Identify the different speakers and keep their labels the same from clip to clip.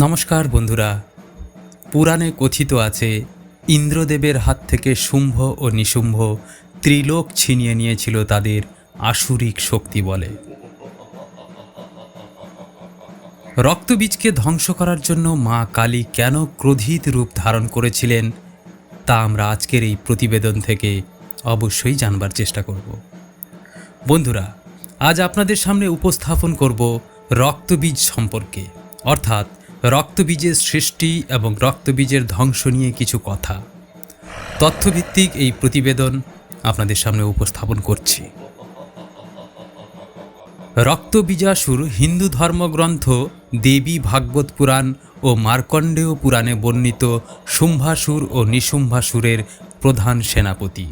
Speaker 1: নমস্কার বন্ধুরা। পুরাণে কথিত আছে, ইন্দ্রদেবের হাত থেকে শুম্ভ ও নিশুম্ভ ত্রিলোক ছিনিয়ে নিয়েছিল তাদের আসুরিক শক্তি বলে। রক্তবীজকে ধ্বংস করার জন্য মা কালী কেন ক্রোধিত রূপ ধারণ করেছিলেন, তা আমরা আজকের এই প্রতিবেদন থেকে অবশ্যই জানবার চেষ্টা করব। বন্ধুরা, আজ আপনাদের সামনে উপস্থাপন করব রক্তবীজ সম্পর্কে, অর্থাৎ রক্তবীজের সৃষ্টি এবং রক্তবীজের ধ্বংস নিয়ে কিছু কথা। তথ্যভিত্তিক এই প্রতিবেদন আপনাদের সামনে উপস্থাপন করছি। রক্তবীজাসুর হিন্দু ধর্মগ্রন্থ দেবী ভাগবত পুরাণ ও মার্কণ্ডেয় পুরাণে বর্ণিত শুম্ভাসুর ও নিশুম্ভাসুরের প্রধান সেনাপতি।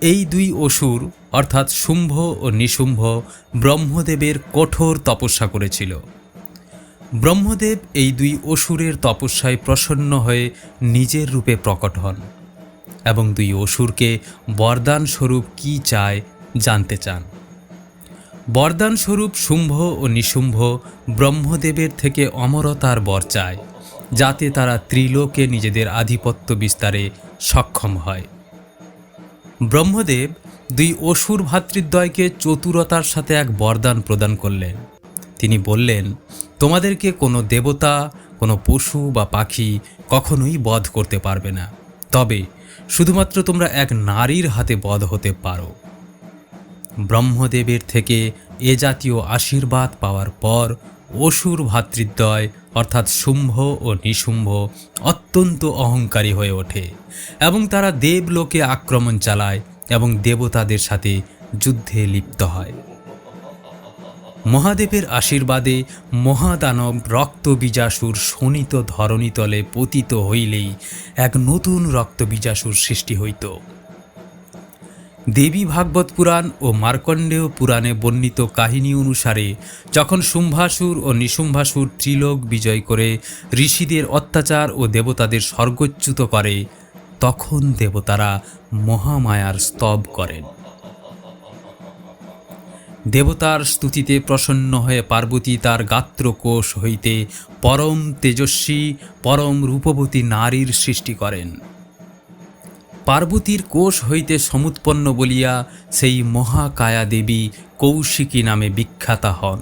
Speaker 1: এই দুই অসুর, অর্থাৎ শুম্ভ ও নিশুম্ভ, ব্রহ্মদেবের কঠোর তপস্যা করেছিল। ব্রহ্মদেব এই দুই অসুরের তপস্যায় প্রসন্ন হয়ে নিজের রূপে প্রকট হন এবং দুই অসুরকে বরদান স্বরূপ কী চায় জানতে চান। বরদান স্বরূপ শুম্ভ ও নিশুম্ভ ব্রহ্মদেবের থেকে অমরতার বর চায়, যাতে তারা ত্রিলোকে নিজেদের আধিপত্য বিস্তারে সক্ষম হয়। ব্রহ্মদেব দুই অসুর ভাতৃদ্বয়কে চতুরতার সাথে এক বরদান প্রদান করলেন। তিনি বললেন তোমাদেরকে কোনো দেবতা, কোনো পশু বা পাখি কখনোই বধ করতে পারবে না। তবে শুধুমাত্র তোমরা এক নারীর হাতে বধ হতে পারো। ব্রহ্মদেবের থেকে এ জাতীয় আশীর্বাদ পাওয়ার পর অসুর ভাতৃদ্বয়, অর্থাৎ শুম্ভ ও নিশুম্ভ, অত্যন্ত অহংকারী হয়ে ওঠে এবং তারা দেবলোকে আক্রমণ চালায় এবং দেবতাদের সাথে যুদ্ধে লিপ্ত হয়। মহাদেবের আশীর্বাদে মহাদানব রক্তবীজাসুর শোণিত ধরণীতলে পতিত হইলেই এক নতুন রক্তবীজাসুর সৃষ্টি হইত। দেবী ভাগবত পুরাণ ও মার্কণ্ডেয় পুরাণে বর্ণিত কাহিনী অনুসারে যখন শুম্ভাসুর ও নিশুম্ভাসুর ত্রিলোক বিজয় করে ঋষিদের অত্যাচার ও দেবতাদের স্বর্গচ্যুত করে, তখন দেবতারা মহামায়ার স্তব করেন। দেবতার স্তুতিতে প্রসন্ন হয়ে পার্বতী তার গাত্রকোষ হইতে পরম তেজস্বী, পরম রূপবতী নারীর সৃষ্টি করেন। পার্বতীর কোষ হইতে সমুৎপন্ন বলিয়া সেই মহাকায়া দেবী কৌশিকী নামে বিখ্যাতা হন।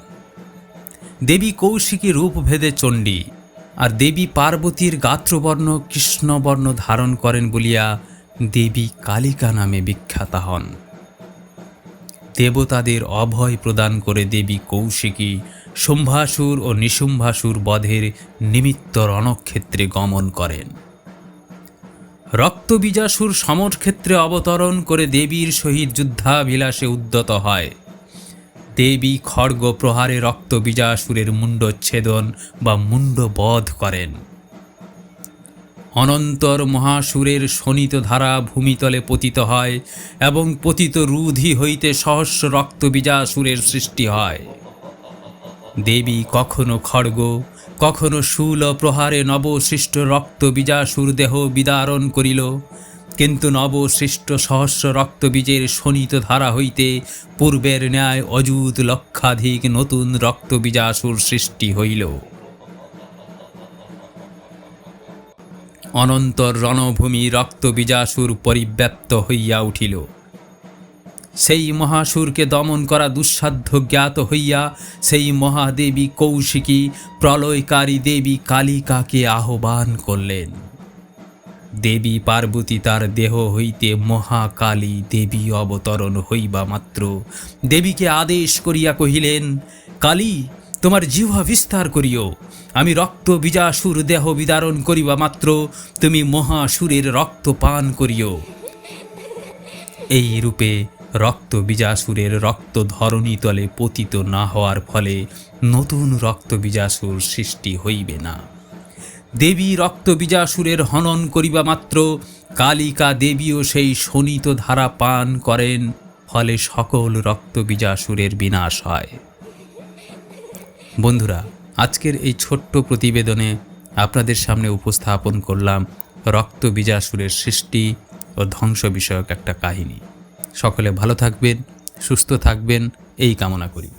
Speaker 1: দেবী কৌশিকী রূপভেদে চণ্ডী, আর দেবী পার্বতীর গাত্রবর্ণ কৃষ্ণবর্ণ ধারণ করেন বলিয়া দেবী কালিকা নামে বিখ্যাতা হন। দেবতাদের অভয় প্রদান করে দেবী কৌশিকী শুম্ভাসুর ও নিশুম্ভাসুর বধের নিমিত্ত রণক্ষেত্রে গমন করেন। রক্তবীজাসুর সমরক্ষেত্রে অবতরণ করে দেবীর সহিত যুদ্ধাভিলাষে উদ্যত হয়। দেবী খড়গ প্রহারে রক্তবীজাসুরের মুণ্ডচ্ছেদন বা মুণ্ডবধ করেন। অনন্তর মহাসুরের শোণিত ধারা ভূমিতলে পতিত হয় এবং পতিত রুধি হইতে সহস্র রক্তবীজাসুরের সৃষ্টি হয়। দেবী কখনো খড়গ, কখনো শূল প্রহারে নবসৃষ্ট রক্ত রক্তবীজাসুর দেহ বিদারণ করিল, কিন্তু নবসৃষ্ট সহস্র রক্তবীজের শোণিত ধারা হইতে পূর্বের ন্যায় অযুত লক্ষাধিক নতুন রক্তবীজাসুর সৃষ্টি হইল। অনন্তর রণভূমি রক্তবীজাসুর পরিব্যাপ্ত হইয়া উঠিল। সেই মহাসুরকে দমন করা দুঃসাধ্য জ্ঞাত হইয়া সেই মহাদেবী কৌশিকী, প্রলয়কারী দেবী কালিকাকে আহ্বান করলেন। দেবী পার্বতী তার দেহ হইতে মহাকালী দেবী অবতরণ হইবা মাত্র। দেবীকে আদেশ করিয়া কহিলেন, কালী, তোমার জিহ্বা বিস্তার করিও। আমি রক্ত বীজাসুর দেহ বিদারণ করিবা মাত্র, তুমি মহাসুরের রক্ত পান করিও। এই রূপে রক্ত বীজাসুরের রক্ত ধরণী তলে পতিত না হওয়ার ফলে নতুন রক্ত বীজাসুর সৃষ্টি হইবে না। দেবী রক্ত বীজাসুরের হনন করিবা মাত্র, কালিকা দেবীও সেই শোণিত ধারা পান করেন, ফলে সকল রক্ত বীজাসুরের বিনাশ হয়। বন্ধুরা আজকের এই ছোট্ট প্রতিবেদনে আপনাদের সামনে উপস্থাপন করলাম রক্ত বীজাসুরের সৃষ্টি ও ধ্বংস বিষয়ক একটা কাহিনী। সকলে ভালো থাকবেন, সুস্থ থাকবেন, এই কামনা করি।